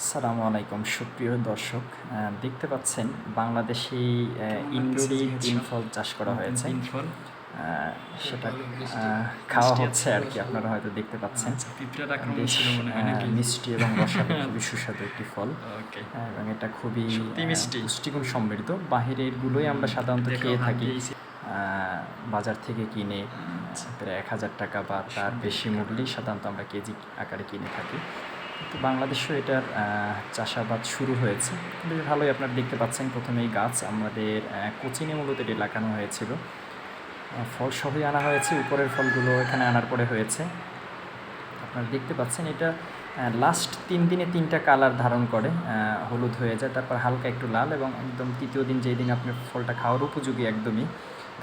আসসালামু আলাইকুম সুপ্রিয় দর্শক। দেখতে পাচ্ছেন বাংলাদেশি ইন্দুরি ফল চাষ করা হয়েছে। সেটা খাওয়া হচ্ছে আর কি আপনারা হয়তো দেখতে পাচ্ছেন। আচ্ছা, মিষ্টি এবং রসালো খুবই সুস্বাদু একটি ফল। এবং এটা খুবই মিষ্টি। পুষ্টিগুণ সমৃদ্ধ। বাহিরের গুলোই আমরা সাধারণত খেয়ে থাকি। বাজার থেকে কিনে আচ্ছা। প্রায় এক হাজার টাকা বা তার বেশি মূল্যেই সাধারণত আমরা কেজি আকারে কিনে থাকি। কিন্তু বাংলাদেশেও এটার চাষাবাদ শুরু হয়েছে। বেশ ভালোই আপনারা দেখতে পাচ্ছেন প্রথমে এই গাছ। আমাদের কোচিনে মূলত এটি লাগানো হয়েছিল। ফল সবই আনা হয়েছে। উপরের ফলগুলো এখানে আনার পরে হয়েছে। আপনারা দেখতে পাচ্ছেন এটা লাস্ট তিন দিনে তিনটা কালার ধারণ করে হলুদ হয়ে যায়, তারপর হালকা একটু লাল এবং একদম তৃতীয় দিন যেই দিন আপনি ফলটা খাওয়ার উপযোগী একদমই,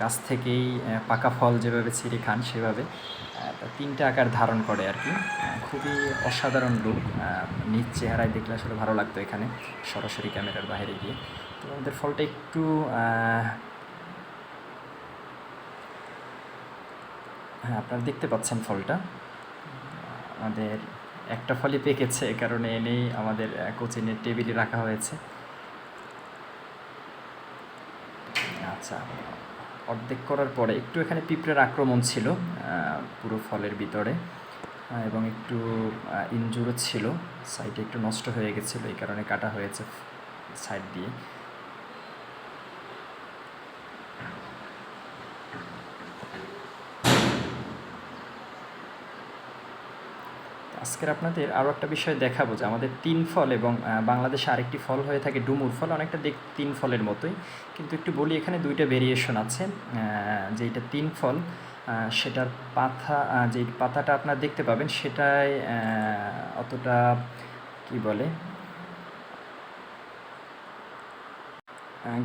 গাছ থেকেই পাকা ফল যেভাবে ছিঁড়ে খান সেভাবে তিনটা আকার ধারণ করে আর কি। খুবই অসাধারণ লুক নিজ চেহারায় দেখলে আসলে ভালো লাগতো এখানে, সরাসরি ক্যামেরার বাইরে গিয়ে। তো আমাদের ফলটা একটু হ্যাঁ আপনারা দেখতে পাচ্ছেন ফলটা। আমাদের একটা ফলই পেকেছে এ কারণে এনেই আমাদের আহ, কোচিনের টেবিলে রাখা হয়েছে। আচ্ছা অর্ধেক করার পরে একটু এখানে পিঁপড়ের আক্রমণ ছিল পুরো ফলের ভিতরে এবং একটু ইঞ্জুরও ছিল। সাইডে একটু নষ্ট হয়ে গেছিল এই কারণে কাটা হয়েছে সাইড দিয়ে। আজকের আপনাদের আরও একটা বিষয় দেখাবো যে আমাদের তিন ফল এবং বাংলাদেশে আরেকটি ফল হয়ে থাকে ডুমুর ফল। অনেকটা দেখ তিন ফলের মতোই। কিন্তু একটু বলি এখানে দুইটা ভেরিয়েশন আছে আহ, যেটা তিন ফল সেটার পাতা যে পাতাটা আপনারা দেখতে পাবেন সেটাই অতটা কি বলে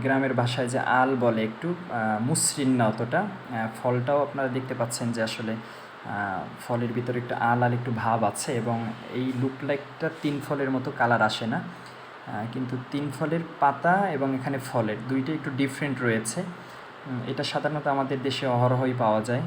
গ্রামের ভাষায় যে আল বলে একটু মসৃণ না অতটা। ফলটাও আপনারা দেখতে পাচ্ছেন যে আসলে ফলের ভিতরে একটু আল আল একটু ভাব আছে এবং এই লুক লাইকটা তিন ফলের মতো কালার আসে না। কিন্তু তিন ফলের পাতা এবং এখানে ফলের দুইটা একটু ডিফারেন্ট রয়েছে। এটা সাধারণত আমাদের দেশে অহরহই পাওয়া যায়।